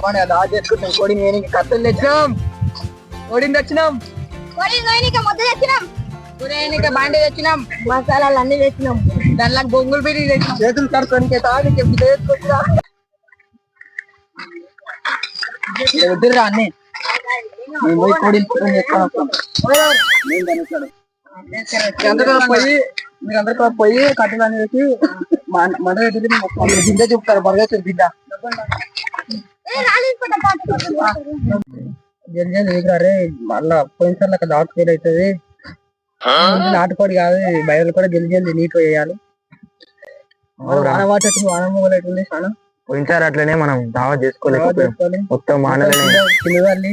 ఏమన్నా లాజ్ చేసుకుంటాం కోడి నేను కత్తలు తెచ్చినాం. కోడిని తెచ్చినాం. మొత్తం తెచ్చినాం. బాండి తెచ్చినాం. మసాలాలు అన్ని తెచ్చినాం. దానిలో బొంగులు బిర్యానీ తెచ్చినాం. చేతులు కడుక్కొని తాగి వద్దురా అన్ని. మేము పోయి కోడిని పోయి మీరందరూ కూడా పోయి కట్టెలు అనేసి బిడ్డ చూపుతారు బిడ్డ. రే మళ్ళా పోయినసారి అక్కడ డాట్ ఫెయిల్ అవుతుంది. నాటుకోడి కాదు బయలు కూడా జల్దీ జల్దీ నీట్ వేయాలి చాలా పోయినసారి అట్లనే మనం దావా చేసుకోలేకపోయాం చేసుకోవాలి. మొత్తం మానలనే పిలవాలి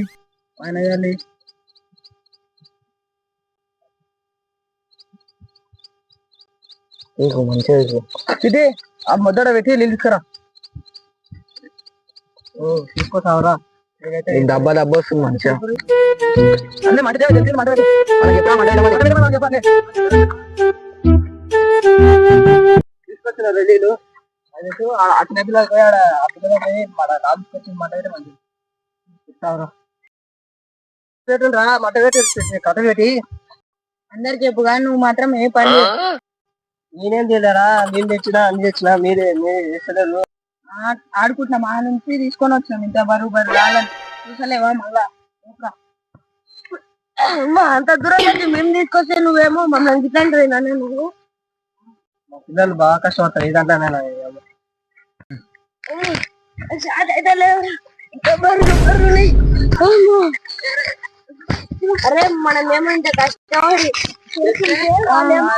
నీకు మంచిగా. ఇది ఆ ముద్దడ పెట్టి నీళ్ళు తీసుకురా ఓ తీసుకోసావరా నీకు డబ్బా డబ్బా వస్తుంది మంచిగా అన్నీ మంట చేయాలి, జల్దీ మంట పెట్టు. మనకి ఎప్పుడా మంట వేయాలి, మంట పెట్టమని మనకి చెప్పండి. తీసుకొచ్చిన రెడీలు అది ఆ చిన్న పిల్లలు పోయి ఆడ ఆ పిల్లలు పోయి మన రాజు తీసుకొచ్చి మంట పెట్టి మంచి ఇస్తావరా రా మంట పెట్టి కథ పెట్టి. అందరికి చెప్పుగా నువ్వు మాత్రం ఏ పని. నేనేం చేయలేరా? నేను తెచ్చినా అన్ని తెచ్చినా మీరే మీరే చేస్తలేరు. ఆడుకుంటున్నాం. ఆ నుంచి తీసుకొని వచ్చినాం. ఇంత బరువు బరువు రాలని చూసలేవా మళ్ళా. అంత దూరం నుంచి మేము తీసుకొస్తే నువ్వేమో మమ్మల్ని నన్ను నువ్వు? పిల్లలు బాగా కష్టపడతారు. అమ్మో. అరే మనం ఏమో ఇంత కష్టపడి వాళ్ళేమో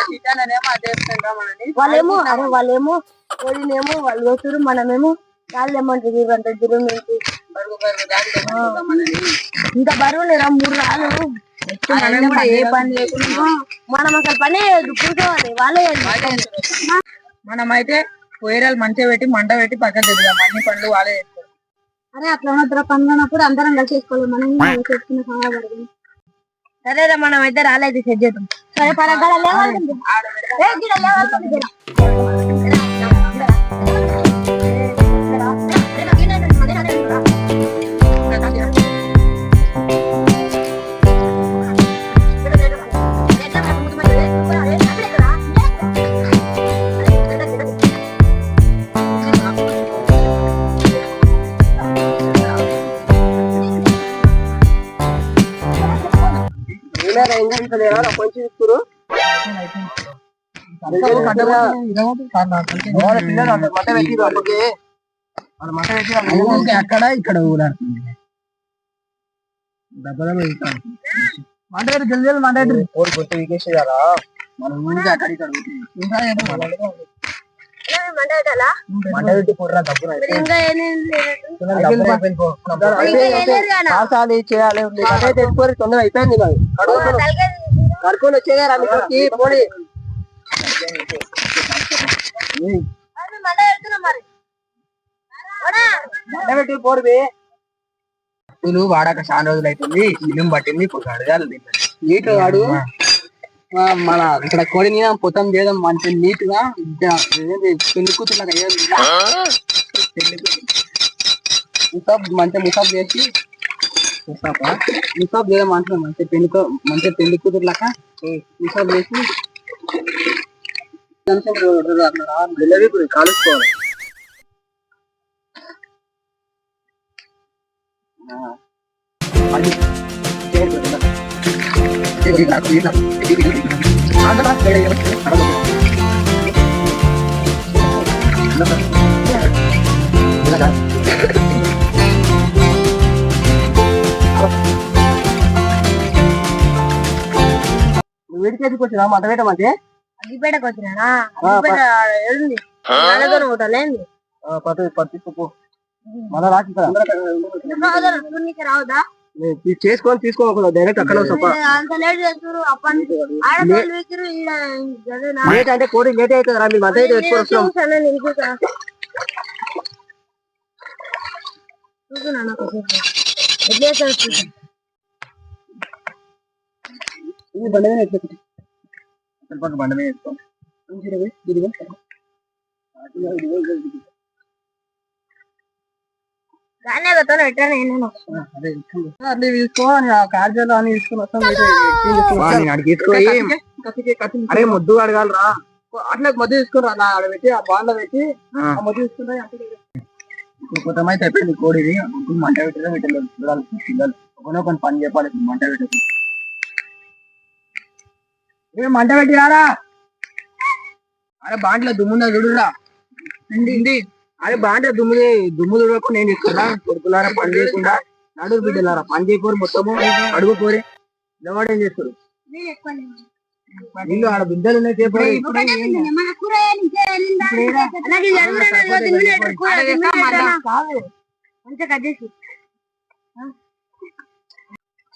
వాళ్ళేమో అరే వాళ్ళేమో కోడినేమో వాళ్ళు వేస్తారు మనమేమో వాళ్ళు ఏమంటారు ఇవంత దూరం నుంచి ఇంత బరువు లేరా మూడు రాళ్ళు? ఏ పని లేకుండా. మనం అసలు పని కూర్చోవాలి వాళ్ళే చేస్తారు. మనం అయితే పొయ్యరాలు మంచిగా పెట్టి మంట పెట్టి పక్కన తెద్దాం అన్ని పనులు వాళ్ళే చేస్తారు. అరే అట్లా మాత్రం పనులు ఉన్నప్పుడు అందరం కలిసి చేసుకోవాలి మనం చేసుకున్న సరేరా మనం అయితే రాలేదు సెట్ చేద్దాం. సరే పరగడ లేవాలి ఏమైనా ఇంకా లేదా కొంచెం ఇస్తారు అక్కడ ఇక్కడ మంట పెట్టి జల్దీ జల్దీ మంట పెట్టి ఓడి కొట్టి వీకేసేదారా మనం అక్కడ ఇక్కడ చేయాలి ఉంది. అయిపోయింది మరి వచ్చేదారా పోనీ వాడాక చాలా రోజులు అవుతుంది ఇల్లు పట్టింది ఇప్పుడు అడగాలి నీట్ వాడు మన ఇక్కడ కోడిని పొతం చేయడం మంచి నీట్గా పెళ్ళి కూతురు. ముసాబ్ మంచిగా ముసాబ్ చేసి ముసాబా? ముసాబ్ చేయడం అంటున్నాం మంచిగా పెళ్ళి మంచిగా పెళ్ళి కూతురులాగా ముసాబ్ చేసి. కాలుసుకోవాలి. అది. చేయాలి కదా. ఇది నాకు ఇది వచ్చినా అగ్గిపేటకు వచ్చినా అగ్గిపేట ఏడుంది నాన్నతో పట్టు మళ్ళా చేసుకొని తీసుకోకూడదు డైరెక్ట్ అక్కడ అంత లేట్ అంటే కోడి లేట్ అవుతుంది రా మీ మధ్య అయితే ఎక్కువ వస్తాం. చూసాను నేను చూసా చూసునా నాకు ఎట్లా చేస్తారు చూసా ఇది బండి మీద ఎత్తుకుంది పక్క బండి మీద ఎత్తుకో. ఇదిగో, ఇదిగో. అరే ముద్దు అడగాలరా. అట్లా ముద్దు తీసుకురా నా ఆడ పెట్టి ఆ బాండ్లో పెట్టి ఆ. ముద్దు తీసుకుంటే ఇప్పుడు కొంతమంది అయిపోయింది కోడిది ఇప్పుడు మంట పెట్టడం పెట్టలేదు. చూడాలి పిల్లలు ఒకనో కొన్ని పని చెప్పాలి మంట పెట్టదు. ఏ మంట పెట్టి రారా అరే బాంట్లో దుమ్ముందా చూడురా. అరే బాంట్లో దుమ్ము దుమ్ము దుడకు నేను ఇస్తున్నా కొడుకులారా పని చేయకుండా. నడుగు బిడ్డలారా పని చేయకూరు మొత్తము. అడుగు కోరి ఎవడేం చేస్తారు? వీళ్ళు ఆడ బిడ్డలు ఉన్నాయి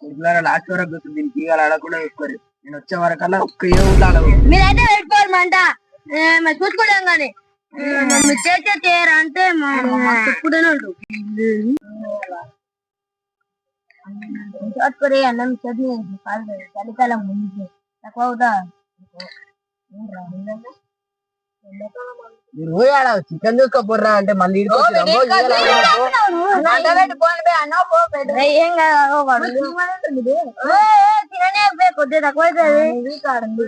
కొడుకులారా లాస్ట్ వరకు దీనికి ఈగలు ఆడకుండా వేసుకోరు నేను వచ్చే వరకల్లా ఒక్క ఏ ఊళ్ళో ఆడవు మీరైతే పెట్టుకోరు మంట. చూసుకోలేం కానీ. చేసే చేయరా అంటే ఉంటుంది చూసుకొని అన్నం చట్నీ చలికాలం ముందు. తక్కువ అవుతా. మీరు ఆడ చికెన్ చూసుకోపోర్రా అంటే మళ్ళీ. ఏం కాదు కొద్దిగా తక్కువ అవుతుంది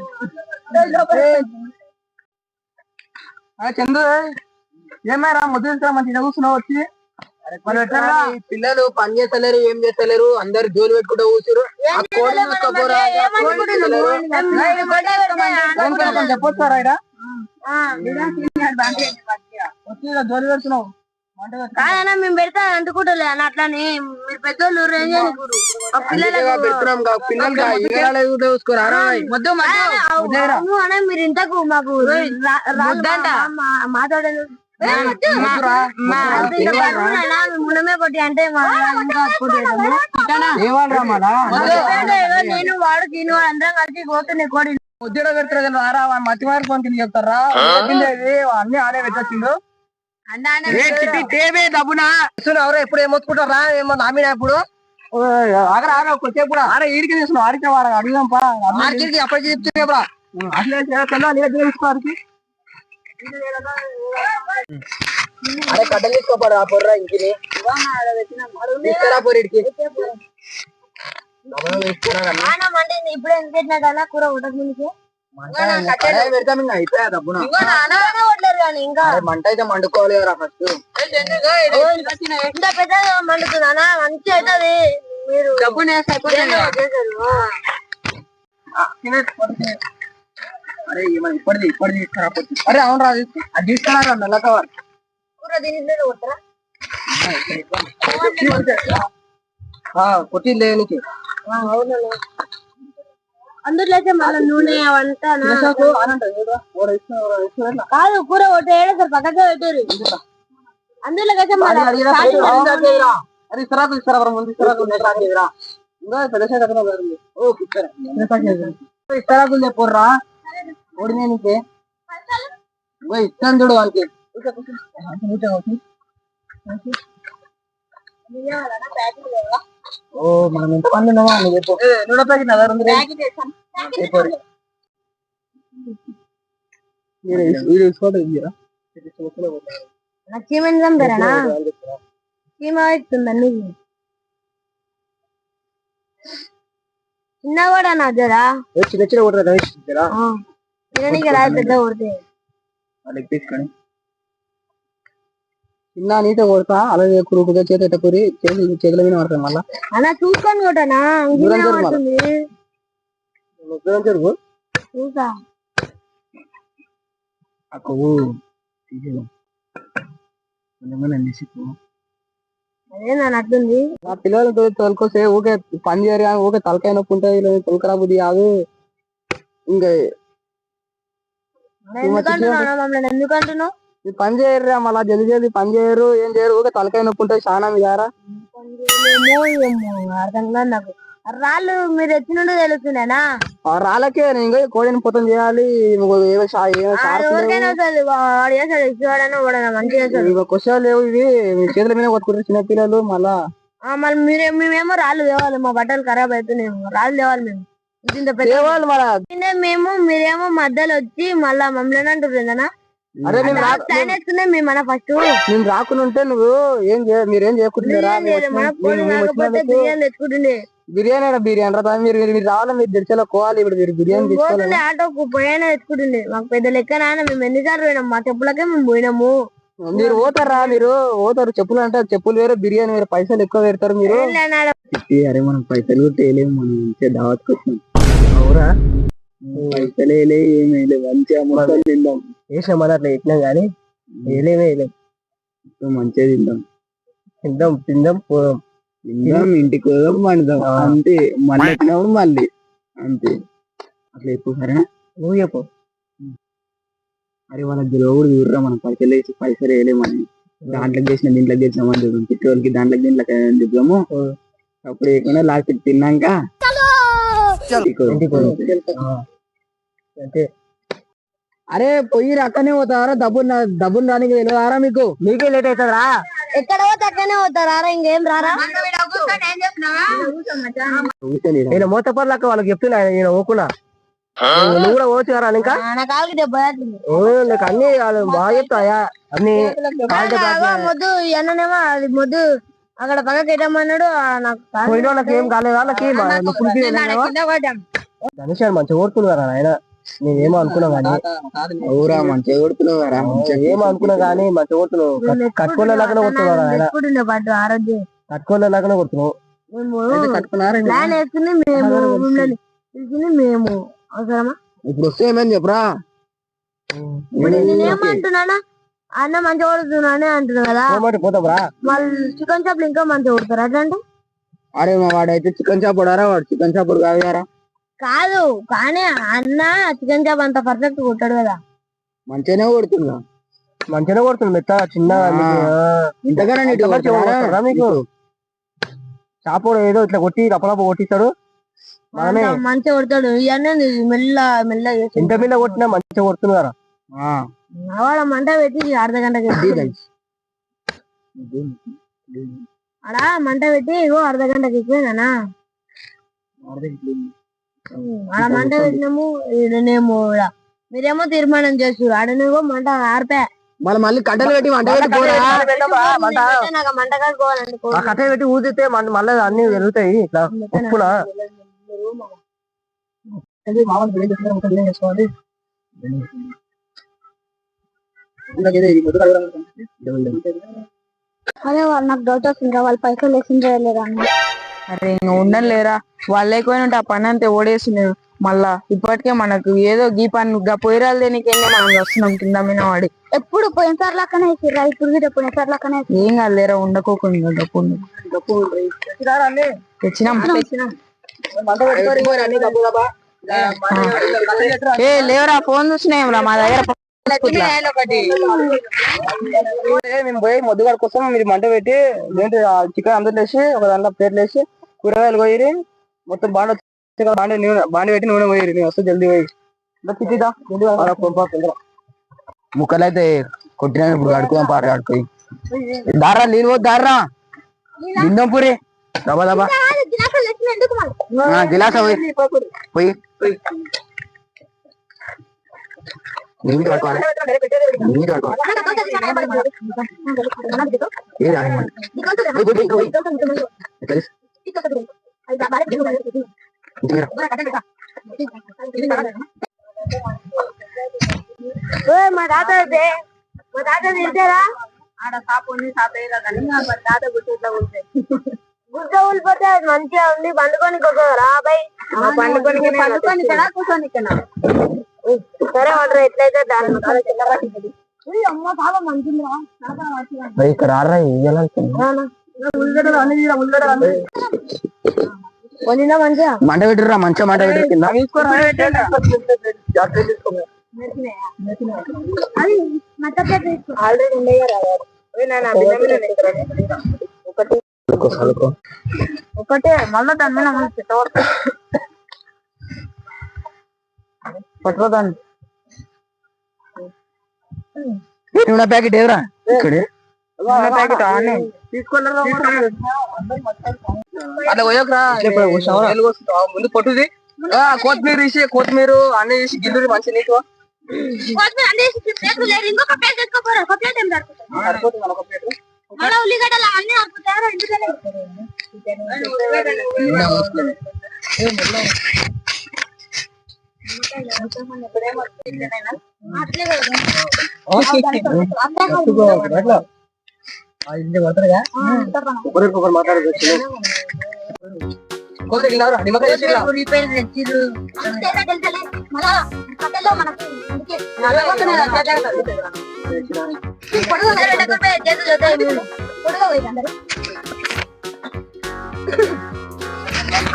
చందు ఏమైనా తీసుకురా మంచిగా కూర్చున్నావు వచ్చి పిల్లలు పని చేస్తలేరు ఏం చేస్తలేరు అందరు జోలు పెట్టుకుంటూ కూర్చురు చెప్పొచ్చారా జోలు పెడుతున్నావు. కాదన్నా మేము పెడతా అంటుకుంటలే అన్న అట్లానే. మీరు పెద్దోళ్ళు అన్న మీరు ఇంతకు మాకు రా- రాళ్ళు మా- మాట్లాడను ముద్దురా. అంత ఇంత బరువునా అన్న? మేము మునమే కొట్టి అంటే నేను వాడు తిను అందరం కలిసి పోతున్నాయి కోడి. ముద్దుడ పెడతారు కదా మతి మారి ఫోన్ కింద చెప్తారా అన్ని ఆడే పెట్టొచ్చిండు ఎవరో ఎప్పుడు ఏమొచ్చుకుంటారా ఏమో నామినా ఇప్పుడు ఆగరా ఆగరా కొద్దిసేపు కూడా ఆడ ఈడికి తీసుకున్నావు ఆడికి వాడు అడుగుదాం పా. ఆడికి అప్పటికి చెప్తే ఇప్పుడు అట్లే తెల్ల నీ దగ్గర తీసుకో ఆడికి. అరే కట్టలు తీసుకోపాడు ఆ పొర్రా ఇంటిని తీసుకురా పొరిడికి ఇప్పుడే ఎంత పెట్టినట్టు కూర ఉండక ముందుకి మంట అయితే మండుకోవాలి కదా ఫస్ట్ ఇంత మండుతుందా మంచి అవుతుంది మీరు. ఆ. అరే ఇప్పటిది తీసుకురా. అరే అవును రా తీసుకో. అది తీసుకురా నల్ల కవర్. కొట్టి లేనికి అందులో అయితే మళ్ళీ నూనె అవంతా నా- అరే కాదు కూర కొట్టి సార్ పక్కకే పెట్టారు అందులో అయితే మళ్ళీ ఇస్తారా తీసుకురా బరా, ముందు ఇస్తారా తీసుకురా ఇంకా పెద్ద కదా ఓ ఇస్తారా ఇస్తారా చెప్పుర్రా ఓడినేనికి ఓ ఇస్తాను చూడు వాళ్ళకి ఓ మనం ఎంత మంది ఉన్నామో అని చెప్పు నూనె ప్యాకెట్ నా దగ్గర ఉంది రే. చెప్పు రే. మీరు వీడియో తీసుకోవడం ఇయ్యరా? చీమని చంపారా చీమ ఇస్తుంది అన్ని చిన్న కూడా నా జరా ఏ చిన్న చిన్న కొట్టరా రమేష్ జరా. తిననీకి రాదు పెద్ద కొడితే వాళ్ళకి తీసుకొని చిన్న నీతో కొడతా అలాగే కురుకుతో చేత ఎట్ట కూరి చేతులు మీద పడతాను మళ్ళా. అలా చూసుకొని కొట్టనా దూరం మళ్ళా. దూరం చూసా. ఆ కొవ్వు నిసిపు. అదే నన్ను పిల్లలతో తొలకొస్తే ఊకే పని చేయరు కానీ ఊకే తలకాయ నొప్పి ఉంటుంది ఇలా తొలకరా బుద్ధి కాదు. ఇంకా ఎందుకంటున్నావు మమ్మల్ని? ఎందుకంటున్నావు ఈ పని చేయరు మళ్ళా జల్ది జల్ది పని చేయరు ఏం చేయరు. ఊకే తలకాయ నొప్పి ఉంటుంది చాలా మీదారా అర్థం కాదు నాకు రాళ్ళు మీరు ఎత్తినుండి తెలుస్తున్నానా ఆ రాళ్ళకే నేను ఇంకా కోడిని పొతం చేయాలి షార్ప్ లేవు. ఇవి. చేతుల మీద కొట్టుకుంటారు చిన్న పిల్లలు మళ్ళా. మళ్ళీ మీరే మేమేమో రాళ్ళు తేవాలి మా బట్టలు ఖరాబ్ అవుతున్నాయేమో రాళ్ళు తేవాలి మేము. ఇది ఇంత పెద్ద మేము మీరేమో మధ్యలో వచ్చి మళ్ళా మమ్మల్ని అంటారు ఏందన్నా? అరే మేము రా ప్లాన్ వేసుకున్నాం మేము మన ఫస్ట్ మేము రాకుండా నువ్వు ఏం మీరేం చేయకుంటున్నారా బిర్యానీ రా? బిర్యానీ రా మీరు మీరు రావాలా? మీరు దిడిచేలో కోవాలి ఇప్పుడు మీరు బిర్యానీ తీసుకోవాలి ఆటోకు పోయినా తెచ్చుకుంటుండే. మాకు పెద్ద లెక్క నాన్న మేము ఎన్నిసార్లు పోయినాం? మా చెప్పులకే మేము పోయినాము. మీరు పోతారా? మీరు పోతారు. చెప్పులు అంటే చెప్పులు వేరే బిర్యానీ వేరే పైసలు ఎక్కువ పెడతారు మీరు. అరే మనం పైసలు వేయలేము మనం మంచిగా దావత్కి అవురా? పైసలు వేయలే ఏం వేయలేదు మంచిగా మొత్తం తిందాం. వేసాం మరి అట్లా పెట్టినాం కానీ వేయలేమే వేయలేం మంచిగా తిందాం. తిందాం తిందాం పోదాం. తిందాం ఇంటికి పోదాం వండుదాం అంతే. మళ్ళీ ఎక్కినప్పుడు మళ్ళీ. అంతే. అట్లా చెప్పు సరేనా? నువ్వు చెప్పు. అరే వాళ్ళ గెలవడు చూడరా మనం? పైసలు వేసి పైసలు వేయలేమని దాంట్లోకి చేసిన దీంట్లోకి చేసినామని చూద్దాం పెట్రోల్కి దాంట్లోకి దీంట్లోకి చెప్దాము అప్పుడు ఏమైనా లాస్ట్ తిన్నాక అంతే అరే పొయ్యి అక్కనే పోతారా? డబ్బు డబ్బులు రానికి తెలియదారా మీకు? మీకే లేట్ అవుతుందా ఎక్కడ పోతే అక్కడనే పోతారా ఇంకేం రారా? నేను మూతపర్లు అక్క వాళ్ళకి చెప్తున్నా నేను ఓకున్నా నువ్వు కూడా పోవచ్చు కదా ఇంకా దెబ్బ నీకు అన్ని వాళ్ళు బాగా చెప్తాయా అన్ని మొద్దు ఎన్ననేమో అది మొద్దు. అక్కడ పక్కకి ఎట్టమన్నాడు ఆ నాకు ఏం కాలేదు? వాళ్ళకి మంచిగా ఓడుతున్నారు ఆయన నేనేమో అనుకున్నా కానీ ఊరా. మంచిగా ఏమో అనుకున్నా కానీ మంచిగా ఓడుతున్నావు కట్టుకునే లాగానే కొడుతున్నారు ఆయన తెచ్చుకుంటుండే పట్టు ఆరోగ్యం కట్టుకునే లాగానే కొడుతున్నావు. మేము ఇప్పుడు? వస్తే ఏమని చెప్పరా? నేనేమంటున్నానా అన్న మంచిగా కొడుతున్నానే అంటున్నా కదా. పోతావురా వాళ్ళు చికెన్ షాప్లు ఇంకా మంచిగా కొడతారు అట్లాంటి అరే మా వాడైతే చికెన్ షాప్ వాడు చికెన్ షాప్ కాదు కదా కాదు కానీ అన్న చికెన్ షాప్ అంత పర్ఫెక్ట్ కొట్టాడు కదా. మంచిగానే కొడుతుందా మంచిగానే కొడుతుంది మెత్త చిన్నగా ఇంతగానే మీకు షాప్ ఏదో ఇట్లా కొట్టి రప్పలప్ప కొట్టిస్తాడు. మంచిగా కొడతాడు. ఇవన్నీ మెల్ల మెల్ల ఇంత మీద కొట్టినా మంచిగా కొడుతున్నారు? వాడ మంట పెట్టి అర్ధ గంటకి అలా మంట పెట్టి ఇగో అర్ధ గంటకి ఎక్కువేనా అలా మంట పెట్టినాము ఈడనేమో ఈడ. మీరేమో తీర్మానం చేస్తారు ఆడనేమో మంట ఆర్పా. మళ్ళీ మళ్ళీ కట్టెలు పెట్టి మంట ఆ కట్టెలు పెట్టి ఊదితే మళ్ళీ అన్ని పెరుగుతాయి ఇట్లా ఉప్పులా. అదే వాళ్ళు నాకు డౌట్ వస్తుంది వాళ్ళు పైసలు వేసిండ్రా లేదా అరే ఇంకా ఉండను లేరా వాళ్ళు లేకపోయినా ఉంటే ఆ పని అంతా ఓడేస్తున్నారు మళ్ళా ఇప్పటికే మనకు ఏదో గీ పని గా పొయ్యిరాలు దేనికైనా మనం వస్తున్నాం కింద మీద వాడి ఎప్పుడు పోయినసారి లెక్కనే వేసిర్రా ఇప్పుడు కూడా పోయినసారి లెక్కనే ఏం కాదు లేరా ఉండకోకుండా డబ్బు తెచ్చినాం. ఏ లేవరా ఫోన్ చూసినాం రా? మా దగ్గర మేము పోయి మొద్దుగాడి కోసం మీరు మంట పెట్టి చికెన్ అందరు వేసి ఒక దాంట్లో ప్లేట్లు వేసి కూరగాయలు పోయి మొత్తం బాండ బాండ నూనె బాండ పెట్టి నూనె పోయి నేను వస్తే జల్దీ పోయి తిట్టిదా ముక్కలు అయితే కొట్టినా ఇప్పుడు కడుకోదాం పాట కడుకోయి దారా నీళ్ళు పోదు దారా బిందం పూరి దబా దబా గిలాస పోయి పోయి నీళ్ళు కడుకోవాలి నీళ్ళు కడుకోవాలి మా తాత అయితే మా తాత తింటారా ఆడ సాపు ఉంది సాపేరా కానీ మా తాత గుర్తుట్లో ఉంటాయి గుర్తు ఊలిపోతే అది మంచిగా ఉంది. పండుకొని బై పండుకొని పండుకొని ఇక్కడ కూర్చొని ఇక్కడ. సరే వాటర్ ఎట్లయితే దాని అమ్మ చాలా మంచిదిరా. మరి ఇక్కడ వండినా మంచిగా మంట పెట్టిర్రా మంచిగా మంట పెట్టి కింద ఒకటి మళ్ళా దాని మీద మళ్ళీ పెట్టవద్దు. పట్టుకో దాన్ని ఏ నూనె ప్యాకెట్ ఏవరా? ఇక్కడే. అట్లా పోయకరా ముందు పొట్టుది ఆ, కొత్తిమీర తీసి కొత్తిమీర అన్ని తీసి గిల్లురి మంచి నీకు వేసి ఉల్లిగడ్డలు అన్ని ఎందుకని. అట్లే ఒకరికొకరు మాట్లాడుకోవచ్చు కొంచెం తిన్నారా? నిమ్మకాయ చేసిర్రా? అంతేనా తెలుసలే మనకు అందుకే. చేతులు వద్దాయి పోయి? అందరు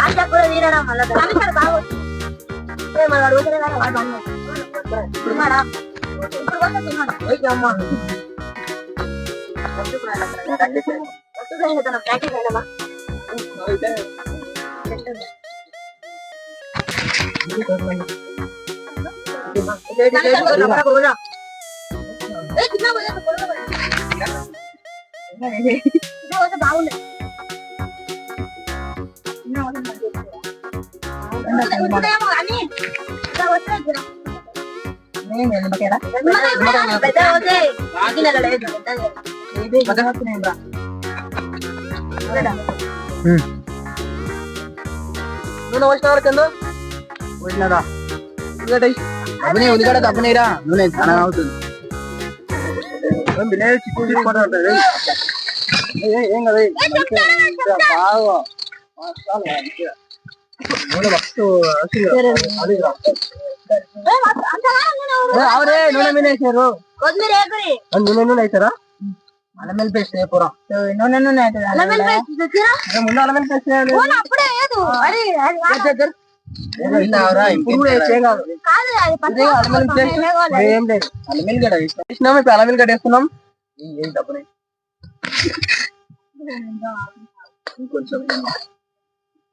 అంత కూడా మళ్ళా? మళ్ళీ వాడు? ఇప్పుడు కూడా తిన్నాడు. ఓకే అమ్మా. వస్తుంది ఇంకా తన ప్రాక్టీస్ అయినమా? ఏ, తిన్నా పోయి, అక్కడ పొడుగు పోయి. తిన్నా పోతే బాగుండే. ఇప్పుడేమో అని ఇలా వస్తే తినం. నిమ్మకాయ పెద్దగా పోతే ఆగిన లేదు. పెద్దగా. నూనె పోసినారా కింద? పోసినారా? ఉల్లిగడ్డ వేయి. దబ్బునే ఉల్లిగడ్డ దబ్బునేరా నూనె చాలా అవుతుంది ఏం బిర్యానీ చిక్కుడు చిక్కుడు పడతా ఉంటుంది. ఏయ్. ఏయ్, ఏయ్, ఏం కదా ఏయ్. మంచిగా, మంచిగా, బాగా మసాలా మీద వేసారు. కొత్తిమీర వేగురి. నూనె నూనె వేసారా? అల్లం నూనె నూనె ముందు అల్లం అల్లం. ఏం తప్పనే ఇంకొంచెం.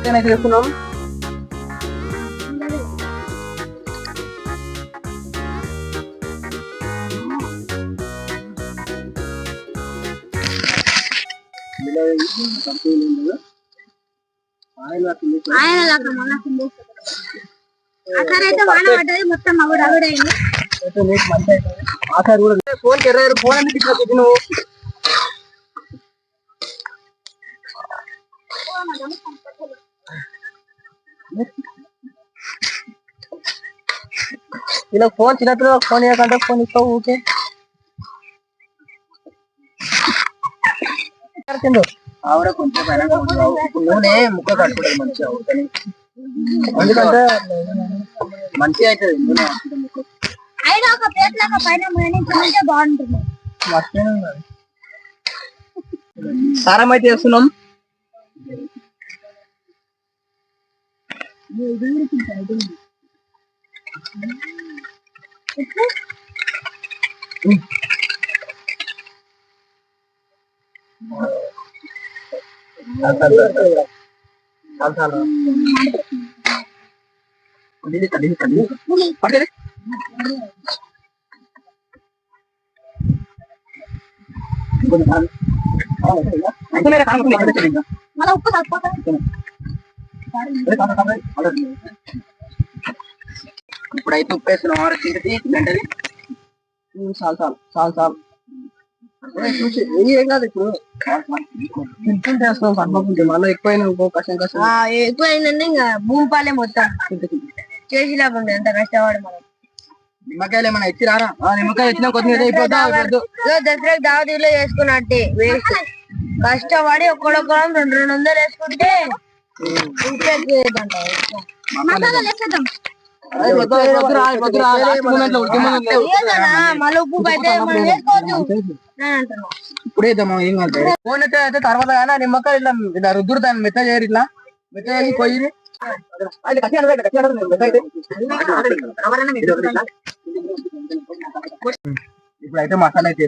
అట్లే నిలబెట్టి ఈ మొత్తం కలుపుకో. కొంచెమే చికెన్ వేస్తున్నాం ఇందులో ఈ కంపెనీలు ఉండదు. ఆయిల్ అట్లా వేసి ఆయన. ఆ సారి అయితే వాన పడ్డది మొత్తం అవిడ అవిడైంది ఫోన్ ఎర్రారు ఫోన్ పెట్టి నువ్వు ఇలా ఫోన్ చిన్నపిల్లలకు ఫోన్ ఇవ్వకంటే ఫోన్ ఇస్తావు ఊకే. ఆవిడ కొంచెం నూనె ముక్క కట్టుకుంటుంది మంచిగా. ఎందుకంటే మంచిగా అవుతుంది నూనె కట్టుకుంటే ముక్క. అయినా ఒక ప్లేట్ లాగా పైన ఉంటే బాగుంటుంది మస్తనే ఉన్నది. కారం అయితే వేస్తున్నాం కడిగి కడిగి కడిగి పట్టేది ఉప్పు సరిపోతుంది ఇప్పుడైతే ఉప్పు వేస్తున్నాం ఆరు గంటది చాలు చాలు చాలు చాలు. ఏ, చూసి ఏ ఏం కాదు ఇప్పుడు. తింటుంటే వేస్తున్నాం సరిపోతుంది మళ్ళీ ఎక్కువైనా ఇంకో కష్టం కష్టం. ఎక్కువైందంటే ఇంకా భూమి పాలే మొత్తం చేసేలాగా ఉంది ఎంత కష్టపడి మనం నిమ్మకాయలు ఏమైనా ఇచ్చి రారా? ఆ, నిమ్మకాయ ఇచ్చినా కొద్దిగా దావతీలో వేసుకున్నట్టే వేస్ట్ కష్టపడి ఒక్కడొక్కడం రెండు రెండు వందలు వేసుకుంటే అరే, ఇప్పుడే ఏం కాదు ఫోన్ అయితే అయితే తర్వాత కానీ నిమ్మకాయ ఇట్లా ఇట్లా రుద్దురు దాన్ని మెత్త చేయరు ఇట్లా మెత్త చేసి పోయి ఇప్పుడైతే మసాలా అయితే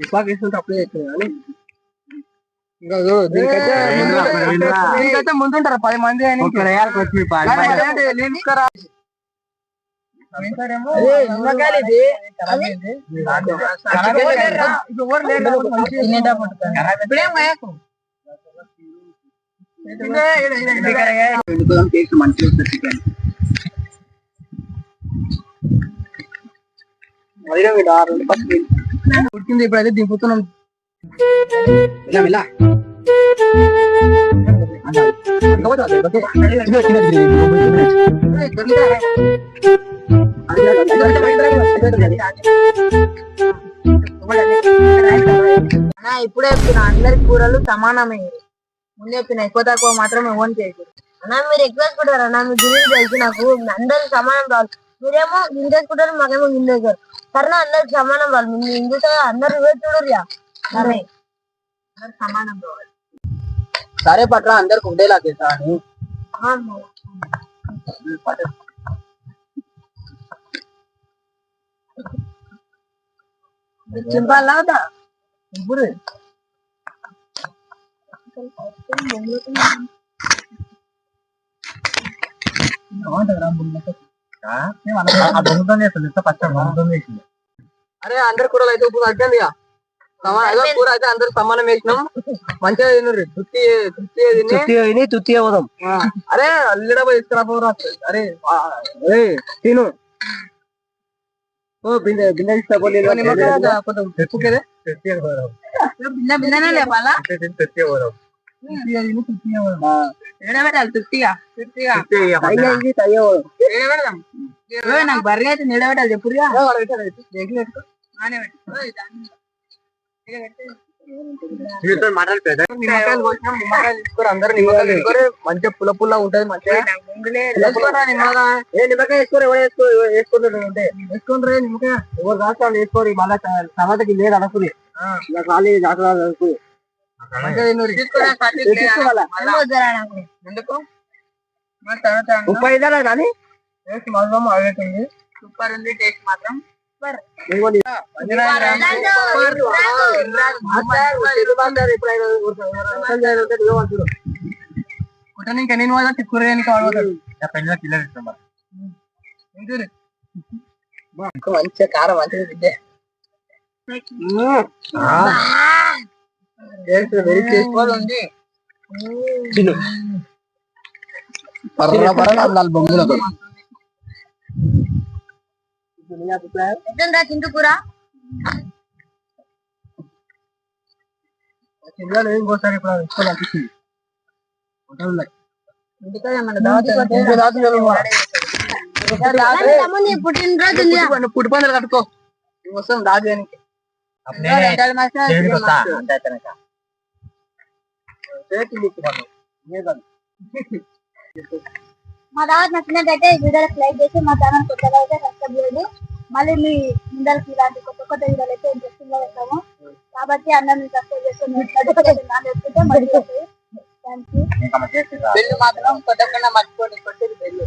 విపాక్ వేసుకుంటే అప్పుడే వేస్తుంది కానీ ఇంకా చూడు, దీనికైతే ముందు- దీనికైతే ముందుంటారు పది మంది అని నీళ్ళు తీసుకురా. అదే, నిమ్మకాయలు ఇది. ఖరాబ్ అయ్యింది. ఇప్పుడు ఎవరు లేరు కాబట్టి మంచిగా ఇప్పుడేం వేయకు. ఇదే, ఇదే, ఇదే, ఇదే. వండుకోవడం టేస్ట్ మంచిగా వస్తుంది చికెన్ అదిగా వీడు ఆ రెండు పసుపు వేయి. ఉడికింది ఇప్పుడైతే దింపుతున్నాం. ఇలా ఇప్పుడే చెప్పిన అందరి కూరలు సమానమే. ముందు చెప్పిన ఎక్కువ తక్కువ మాత్రం ఓన్ చేయకూడదు అన్నా మీరు ఎక్కువ కూడా అన్న మీ గురించి తెలిసి నాకు. అందరికి సమానం కావాలి. మీరేమో గింజ వేసుకుంటారు మాకేమో గింజ వేసారు సరే అందరికి సమానం రావాలి మీరు గింజ అందరు ఇవే చూడరు యా సరే అందరు సమానం రావాలి సరే పట్ల అందరికి ఉండేలా చేస్తా అని ఆ అన్న. ఇది చింపాలా వద్దా? ఇప్పుడు అరే అందరు కూరలు అయితే. సమానం అదో కూర అయితే అందరు సమానం వేసినాం మంచిగా తిన్నారు తృప్తి తృప్తి తృప్తి అవుదాం అరే అల్లిడ పోయి తీసుకురా పోరా. అరే తిను. ఓ బిందె బిందె తీసుకోలేదు బిన్న బిన్ననే లేపాలా? నాకు బర్రె అయితే నిలబెట్టాలి చెప్పుడుగా మంచిగా పుల్ల పుల్ల ఉంటది మంచిగా నిమ్మకాయ వేసుకోరు ఎవరు వేసుకో వేసుకుంటారు అంటే వేసుకుంటారు నిమ్మకాయ ఎవరు రాష్ట్రాలు వేసుకోరు మళ్ళా తర్వాతకి లేదు అనుకుని ఖాళీ దాఖలాలు అనుకుని ఐదు కానీ టేస్ట్ మాత్రం అవేటుంది సూపర్ ఉంది టేస్ట్ మాత్రం. కుట్టని నేను వాళ్ళ తిక్కురేనికి వాడుతాడు మంచిగా కారం మంచిగా తింటే వెరీ టేస్ట్ ఉంది? తిను. పర్ర పర్ర నాలుగు బొంగులకు ఎట్లుందా చింటు కూర చిన్నలు ఏం కోసారు ఇప్పుడు? ఎక్కువ అనిపిస్తుంది ఇంటికాడ మన దావత్ పుట్టినరోజు ఉంది పుట్టి పందులు కట్టుకో. వస్తాం దాదానికి మా దావత్ నచ్చినట్టయితే ఈ వీడియోకి లైక్ చేసి మా ఛానల్ కొత్తగా అయితే సబ్స్క్రైబ్ చేయండి. మళ్ళీ మీ ముందరికి ఇలాంటి కొత్త కొత్త వీడియోలు అయితే ఇంట్రెస్టింగ్గా పెడతాము కాబట్టి అందరిని సబ్స్క్రైబ్ చేసుకుంటే మళ్ళీ మాత్రం కొట్టకుండా మర్చిపోండి కొట్టేది బెల్లు